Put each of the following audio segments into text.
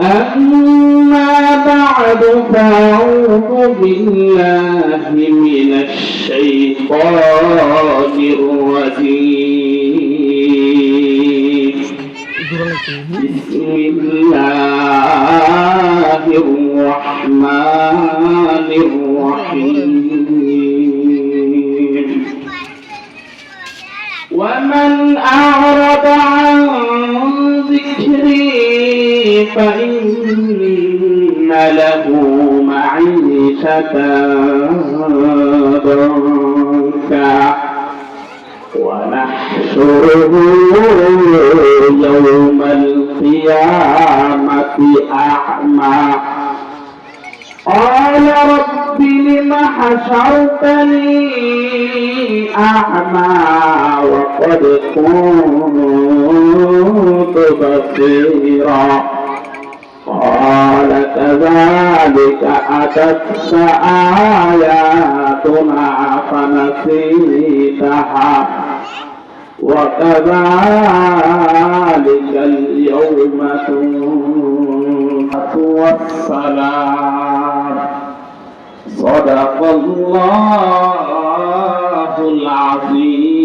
أما بعد فأعوذ بالله من الشيطان الرجيم. بسم الله الرحمن الرحيم. ومن أعرض عن فإن له معيشة ضنكا ونحشره يوم القيامة أعمى. قال رب لم حشرتني أعمى وقد كنت بصيرا. قال كذلك أتتك آياتنا فنسيتها. وكذلك اليوم تنحت والسلام صدق الله العظيم.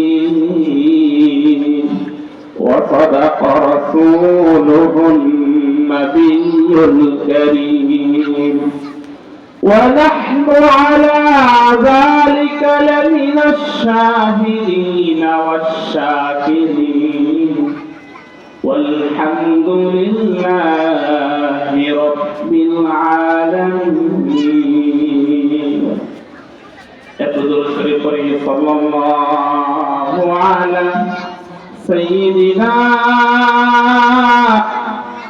وصدق رسوله النبي الكريم. ونحن على ذلك لمن الشاهدين والشاكرين. والحمد لله رب العالمين. يقول الشريف صلى الله على سيدنا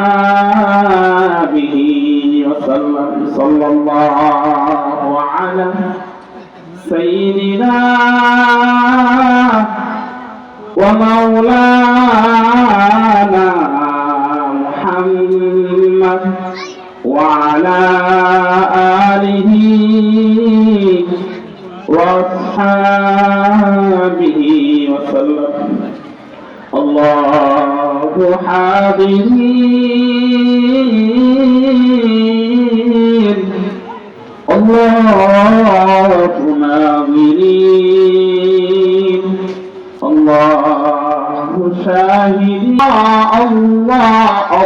وأصحابه وسلم صلى الله على سيدنا ومولانا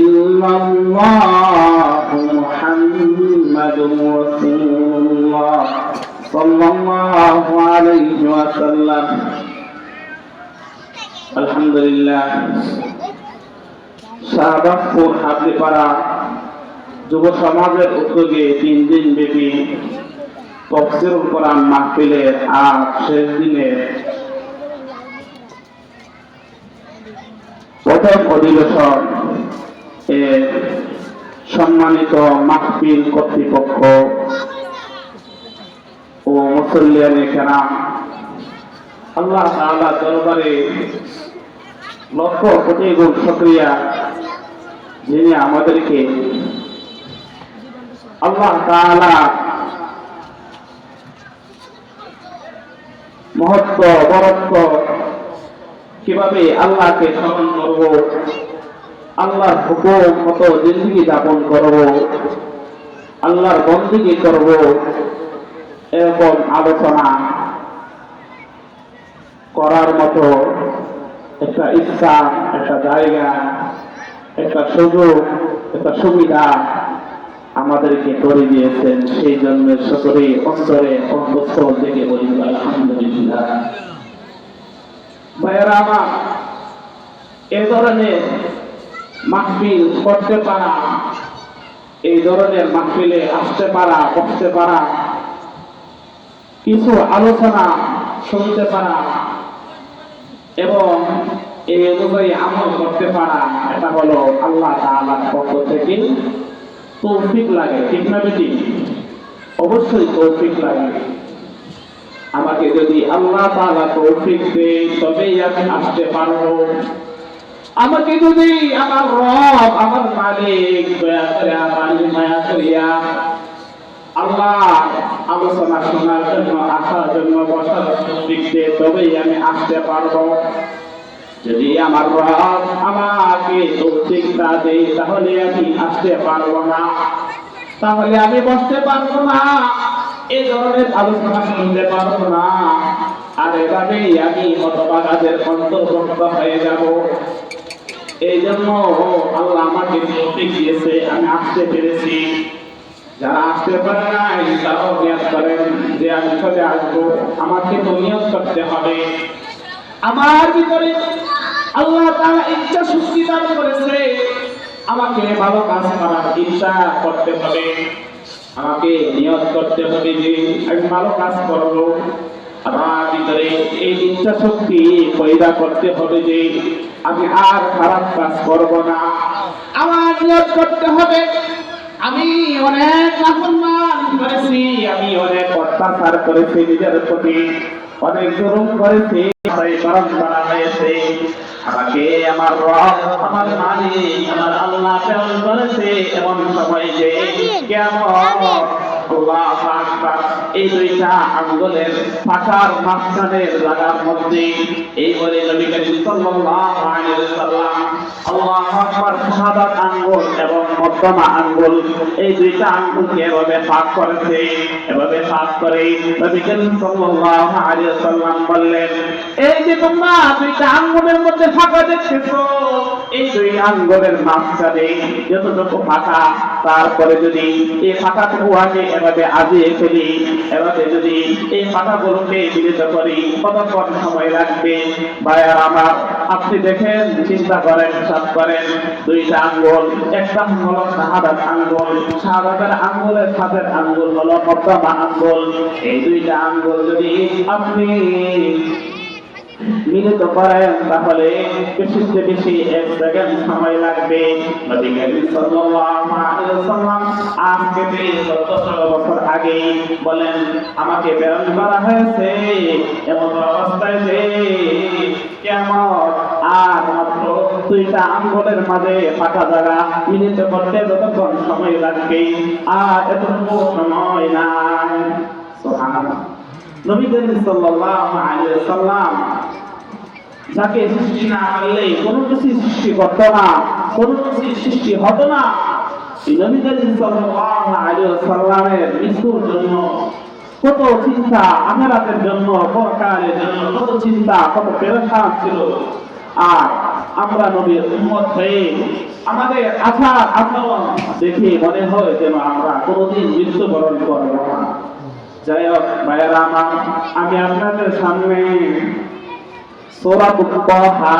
ইল্লাল্লাহ মুহাম্মাদুর রাসূলুল্লাহ সাল্লাল্লাহু আলাইহি ওয়াসাল্লাম। আলহামদুলিল্লাহ। শাহবাগপুর হাবলিপাড়া যুব সমাজের উদ্যোগে তিন দিন ব্যাপী তফসির কোরআন মাহফিলের আর শেষ দিনে প্রথম অধিবেশন সম্মানিত মাহফিল কর্তৃপক্ষ ও মুসল্লিয়ানে কেরাম, আল্লাহ তাআলা দরবারে লক্ষ কোটি গুণ শুকরিয়া যিনি আমাদেরকে আল্লাহ তাআলা মহত্ব, বরত্ব কীভাবে আল্লাহকে স্মরণ করব আল্লাহর হুকুম মতো জিন্দগি যাপন করব, আল্লাহর বন্দিগি করব, এরকম আলোচনা করার মতো একটা স্থান একটা জায়গা, একটা সুযোগ, একটা সুবিধা আমাদেরকে করে দিয়েছেন। সেই জন্য সকলে অন্তরে অন্তঃস্থল থেকে বলি, আলহামদুলিল্লাহ। ভাইয়েরা আমার, এ ধরনের মাহফিল করতে পারা, এই ধরনের মাহফিলে আসতে পারা, বসতে পারা, কিছু আলোচনা শুনতে পারা এবং এই অনুযায়ী আমল করতে পারা, এটা হলো আল্লাহ তাআলার পক্ষ থেকে তৌফিক লাগে, ঠিক না বেটি? অবশ্যই তৌফিক লাগে। আমাকে যদি আল্লাহ তাআলা তৌফিক দেয়, তবেই আমি আসতে পারব। আমাকে যদি আমার রব, আমার মালিক দয়া করে আমার মায়া করিয়া আল্লাহ আলোচনা শোনার জন্য, আসার জন্য, বসার দেয় তবেই আমি আসতে পারব। যদি আমার রব আমাকে তৌফিক না দেয়, তাহলে আমি আসতে পারব না। তাহলে আমি বসতে পারব না। এ ধরনের আলোচনা শুনতে পারব না। আর এভাবেই আমি হতবাগাদের অন্তর্ভুক্ত হয়ে যাব। এই জন্য আল্লাহ আমাকে তৌফিক দিয়েছে, আমি আসতে পেরেছি। যারা আসতে পারে নাই, তারাও নিয়ত করেন যে আমি চলে আসব। আমাকে তো নিয়ত করতে হবে। আমার ভিতরে আল্লাহ তাআলা ইচ্ছা শক্তি দান করেছে। আমাকে ভালো কাজ করার ইচ্ছা করতে হবে। আমাকে নিয়ত করতে হবে যে আমি ভালো কাজ করব। আমার ভিতরে এই ইচ্ছা শক্তি পয়দা করতে হবে যে আমি আর খারাপ কাজ করব না। আমার নিয়ত করতে হবে। আমি অনেক করেছি আমি অনেক অত্যাচার করেছি নিজের প্রতি। অনেক জুলুম করেছি তাই করা হয়েছে। আমাকে আমার রব আমার মালিক আমার আল্লাহ প্রেরণ করেছে এমন সময় যে কেমন এই দুইটা আঙ্গুলের ফাঁকার মাঝখানের লাগার মধ্যে এই বলে নবী করিম সাল্লাল্লাহু আলাইহি ওয়াসাল্লাম, আল্লাহু আকবার শাহাদাত আঙ্গুল এবং মধ্যমা আঙ্গুল এই দুইটা আঙ্গুলকে এভাবে ফাঁক করেছে, এভাবে ফাঁক করে নবী করিম সাল্লাল্লাহু আলাইহি ওয়াসাল্লাম বললেন, এই যে তোমরা দুইটা আঙ্গুলের মধ্যে ফাঁকা দেখতেছো এই দুই আঙ্গুলের মাঝখানে যতটুকু ফাঁকা তারপরে যদি এই ফাঁকাটুকু আগে এভাবে আজিয়ে ফেলি, এভাবে যদি এই ফাঁকাগুলোকে মিলিত করি, কতক্ষণ সময় লাগবে? ভাইয়ার আমার, আপনি দেখেন, চিন্তা করেন হিসাব করেন, দুইটা আঙ্গুল, একটা হলো শাহাদাত আঙ্গুল, শাহাদাতের আঙ্গুলের সাথের আঙ্গুল হলো মধ্যমা আঙ্গুল। এই দুইটা আঙ্গুল যদি আপনি মিলিত করেন তাহলে বেশি এক সেকেন্ড সময় লাগবে। নবী করিম সাল্লাল্লাহু আলাইহি ওয়াসাল্লাম আজ থেকে 1400 বছর আগে বলেন, আমাকে প্রেরণ করা হয়েছে এমন অবস্থায় যে আর মাত্র দুইটা আঙ্গুলের মাঝে ফাঁকা জায়গা মিলিত করতে যতক্ষণ সময় লাগবে, আর এতটুকু সময় নাই। সুবহানাল্লাহ। সাল্লাল্লাহু আলাইহি ওয়াসাল্লাম যাকে সৃষ্টি না করলে কোনো কিছু সৃষ্টি করতো না, কোনো কিছু সৃষ্টি হতো না। কত চিন্তা আখেরাতের জন্য, পরকালের জন্য কত চিন্তা, কত পেরেশান ছিল। আর আমরা নবীর উম্মত হয়ে আমাদের আশার আচরণ দেখে মনে হয় যেন আমরা কোনোদিন মৃত্যুবরণ করব না। যাই হোক, ভাইয়েরা আমি আপনাদের সামনে সোরা তাহা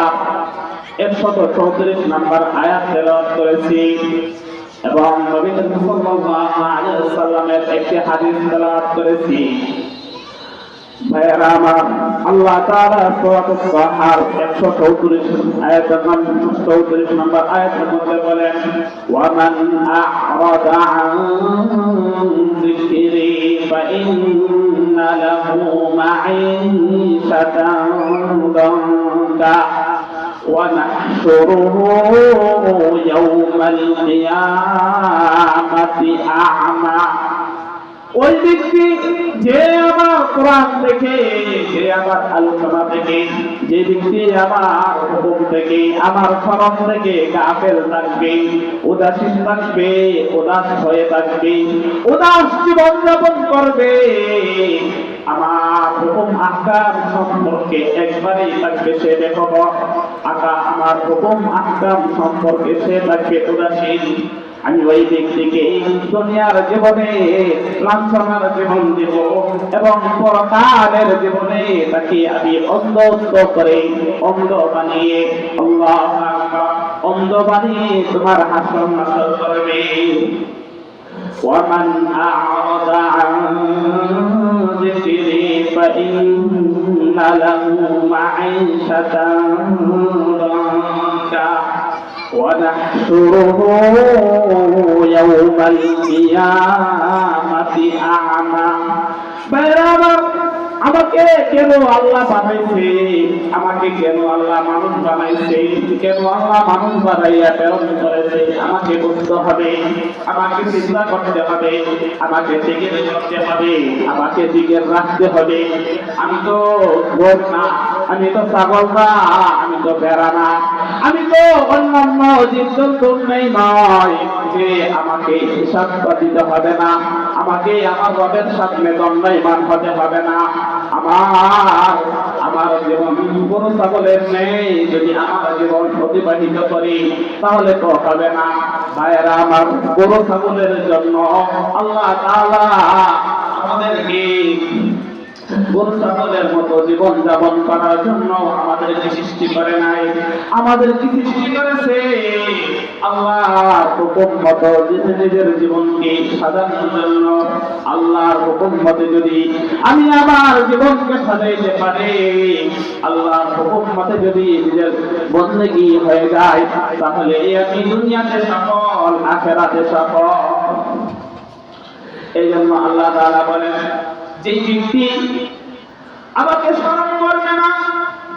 একশত চৌত্রিশ নাম্বার আয়াত তেলাওয়াত করেছি। এবং নবী সাল্লাল্লাহু আলাইহি ওয়াসাল্লামের একটি হাদিস তেলাওয়াত করেছি। ভাইয়েরা আমার, আল্লাহ তাআলা সূরা তাহার 134 আয়াতের নাম 34 নম্বর আয়াতের মধ্যে বলেন ওয়া ضنكا ونحشره يوم القيامة أعمى ওই ব্যক্তি যে আমার কোরআন থেকে যে আমার আলোচনা থেকে যে ব্যক্তি আমার হুকুম থেকে আমার স্মরণ থেকে গাফেল থাকবে, উদাসীন থাকবে, উদাস হয়ে থাকবে, উদাস জীবন যাপন করবে, আমার হুকুম আকার সম্পর্কে একবারেই থাকবে সে দেখো আকা, আমার হুকুম আহকাম সম্পর্কে সে তাকে উদাসীন। আমি ওই ব্যক্তিকে দুনিয়ার জীবনে লাঞ্ছনার জীবন দেব এবং পরকালের জীবনে তাকে আমি অন্ধ অন্ধ করে অন্ধ বানিয়ে আল্লাহ আকবার, অন্ধ বানিয়ে তোমার হাসন নাসর করবে ومن أعرض عن ذكري فإن له معيشة ضنكا ونحشره يوم القيامة أعمى بيرابر আমাকে কেন আল্লাহ বানাইছে আমাকে কেন আল্লাহ মানুষ বানাইছে কেন আল্লাহ মানুষ বানাইয়া প্রেরণ করেছে আমাকে বুঝতে হবে আমাকে চিন্তা করতে হবে আমাকে দিকে করতে হবে আমাকে দিকে রাখতে হবে আমি তো গোর না আমি তো ছাগল না আমি তো বেড়া না আমি তো অন্যান্য জীবজন্তুর নেই নয়, যে আমাকে হিসাব দিতে হবে না, আমাকে আমার রবের সামনে দণ্ডায়মান হতে হবে না। আমার আমার জীবন কোনো ছাগলের নেই, যদি আমার জীবন অতিবাহিত করি, তাহলে তো হবে না। ভাইয়েরা, আমার গরু ছাগলের জন্য আল্লাহ তাআলা আমাদেরকে গরু ছাগলের মতো জীবন যাপন করার জন্য আমাদেরকে সৃষ্টি করে নাই। আমাদেরকে সৃষ্টি করেছে আল্লাহর হুকুম মতো নিজে নিজের জীবনকে সাজানোর জন্য। আল্লাহর হুকুম মতে যদি আমি আমার জীবনকে সাজাইতে পারি, আল্লাহর হুকুম মতে যদি নিজের বন্দেগী হয়ে যায়, তাহলে আমি দুনিয়াতে সফল, আখেরাতে সফল। এই জন্য আল্লাহ তাআলা বলেন, যে ব্যক্তি আমাকে স্মরণ করবে না।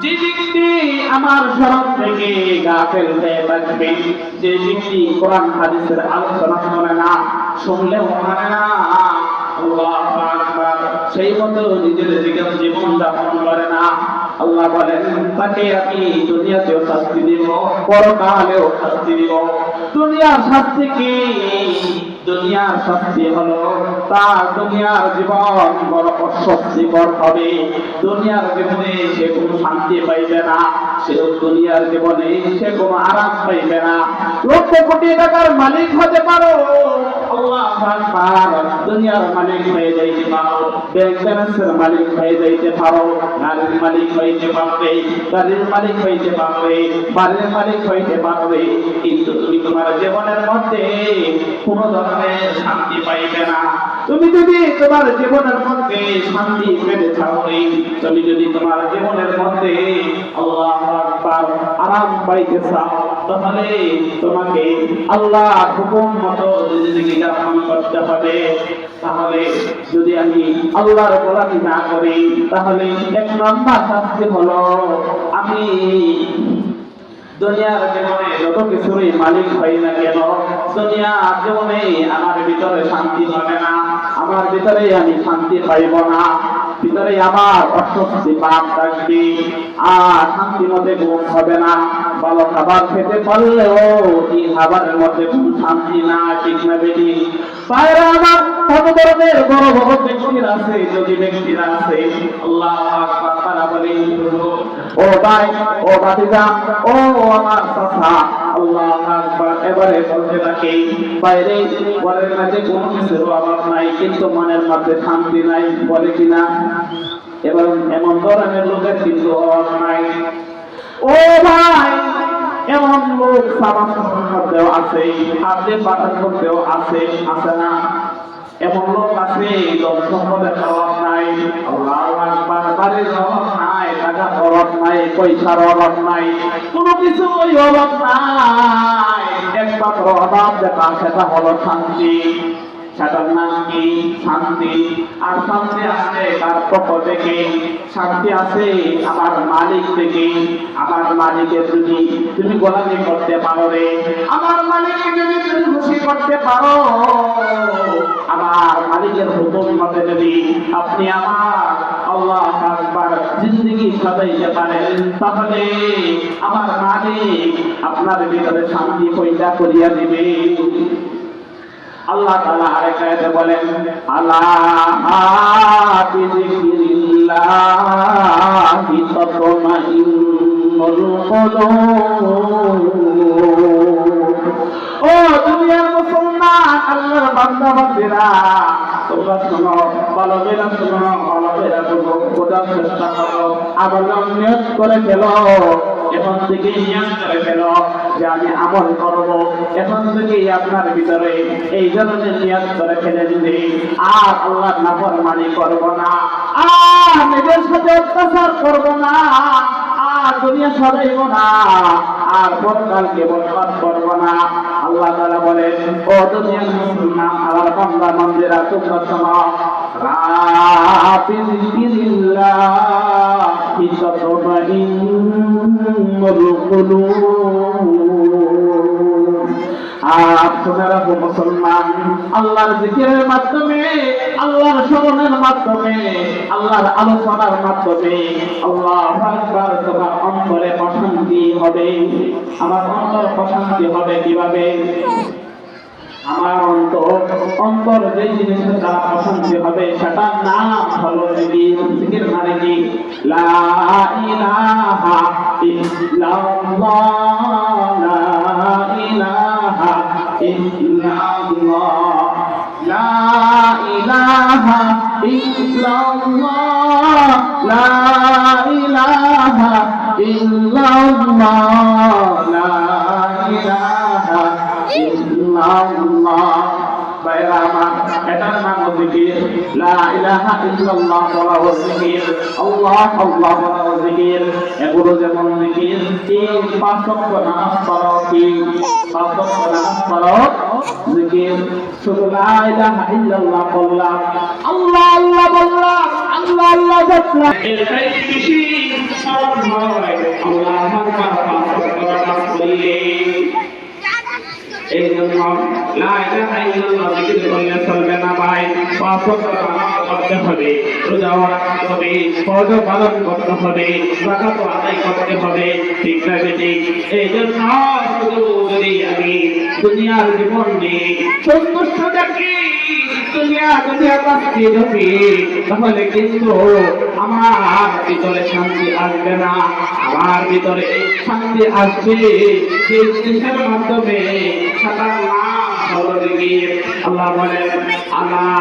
যে ব্যক্তি আমার স্মরণ থেকে গাফেল হয়ে থাকবে যে ব্যক্তি কোরআন, হাদিসের আলোচনা শোনে না, শুনলেও মানে না। সেই মতো নিজের জীবন জীবন যাপন করে না আল্লাহ বলেন, তাকে আমি দুনিয়াতেও শাস্তি দিব, পরকালেও শাস্তি দিব। দুনিয়ার শাস্তি কি? দুনিয়ার শাস্তি হলো, তার দুনিয়ার জীবন বড় অস্বস্তিকর হবে। দুনিয়ার জীবনে সে কোনো শান্তি পাইবে না। সে দুনিয়ার জীবনে সে কোনো আরাম পাইবে না। লক্ষ কোটি টাকার মালিক হতে পারো। দুনিয়ার মালিক হইতে পারবে। গাড়ির মালিক মালিক হইতে পারবে। কিন্তু তুমি তোমার জীবনের মধ্যে কোন ধরনের শান্তি পাইবে না। তুমি যদি তোমার জীবনের মধ্যে শান্তি পেতে চাও তুমি যদি তোমার জীবনের মধ্যে আল্লাহ আকবার আরাম পাইতে চাও, তাহলে তোমাকে আল্লাহ হুকুম মতো জিন্দগি যাপন করতে হবে, তাহলে যদি আমি আল্লাহর গোলামি না করি, তাহলে এক নম্বর শাস্তি হলো আমি দুনিয়ার জীবনে যত কিছুরই মালিক হই না কেন, দুনিয়ার জীবনে আমার ভিতরে শান্তি হবে না, আমার ভিতরে আমি শান্তি পাইব না। ভিতরে আমার অস্বস্তি পাপ থাকবে আর শান্তি মধ্যে ঘুম হবে না। ভালো খাবার খেতে পারলেও এই খাবারের মধ্যে কোনো শান্তি না, ঠিক না বাইরে আমার বড় বড় ব্যক্তির আছে, যদি ব্যক্তিরা আছে? আল্লাহ তারা বলে, ও ভাই, ও ও আমার আল্লাহ আকবার। এবারে বলতে থাকে বাইরে বলের মাঝে কোনো কিছুর অভাব নাই, কিন্তু মনের মধ্যে শান্তি নাই, বলে কিনা? এবং এমন ধরনের লোকের কিন্তু অভাব নাই। ও ভাই, এমন লোক সামাজিক মধ্যেও আছে, হাতে পাঠার মধ্যেও আছে আছে না? এমন লোক আছে লোক সম্পদের অভাব নাই। আল্লাহ আকবার, বাড়ির অভাব নাই। টাকার অভাব নাই, পয়সার অভাব নাই, কোনো কিছু ওই অভাব নাই। একমাত্র অভাব যেটা, সেটা হলো শান্তি। কি শান্তি, আর শান্তি আছে তার পক্ষ থেকে। শান্তি আছে আমার মালিক থেকে। আমার মালিকের যদি তুমি গোলামি করতে পারো রে, আমার মালিককে যদি তুমি খুশি করতে পারো, আমার মালিকের হুকুম মতে যদি আপনি আমার আল্লাহ আকবার জিন্দগি সাজাইতে পারেন, তাহলে আমার মালিক আপনার ভিতরে শান্তি পয়দা করিয়া দিবে। আল্লাহ তাআলা আরেক আয়াতে বলেন, আলা ও দুনিয়ার মুসলমান, আল্লাহর বান্দা বান্দিরা তোমরা শোনো ভালো বেলা শোনো ভালো বেলা শোনো চেষ্টা করো, আবার নিয়ত করে ফেলো এখন থেকে নিয়ত করে ফেলো, যে আমি আমল করব। এখন থেকে আপনার ভিতরে এই ধরনের নিয়ত করে ফেলে দিলে আর আল্লাহর নাফরমানি করব না, আর নিজের সাথে অত্যাচার করব না, আর দুনিয়া সরাইব না, আর পরকালকে করব না। আল্লাহ বলেন, ও মুসলমান তোমরা কুলুব আর শুনে মুসলমান আল্লাহর জিকিরের মাধ্যমে আল্লাহর স্মরণের মাধ্যমে আল্লাহর আলোচনার মাধ্যমে আল্লাহ। আকবার তোমার অন্তরে অশান্তি হবে আমার অন্তর অশান্তি হবে কীভাবে অন্তর যে জিনিসের দ্বারা অশান্তি হবে, সেটার নাম হলো জিকির মানে কি? লা ইলাহা ইল্লাল্লাহ, লা ইলাহা ইল্লাল্লাহ, লা বাইরা আমার এটার নাম জিকির লা ইলাহা ইল্লাল্লাহ বলা ও জিকির আল্লাহ আল্লাহ বলা ও জিকির এগুলো যেমন জিকির তিন পাঁচ ওয়াক্ত নামাজ পড়ো কি পাঁচ ওয়াক্ত নামাজ পড়ো জিকির শুধু লা ইলাহা ইল্লাল্লাহ বললাম আল্লাহ আল্লাহ বললাম আল্লাহ আল্লাহ বললাম এর চাইতে বেশি সহজ নয় আল্লাহ আমার পাঁচ ওয়াক্ত নামাজ পড়লে। এই পড়তে হবে রোজা করতে হবে করতে ঠিক না ঠিক এই আমি দুনিয়ার জীবন নিয়ে সন্তুষ্ট দুনিয়া দুনিয়া যদি তাহলে কিন্তু আমার ভিতরে শান্তি আসবে না আমার ভিতরে শান্তি আসবে। জিনিসের মাধ্যমে আল্লাহ বলেন আল্লাহ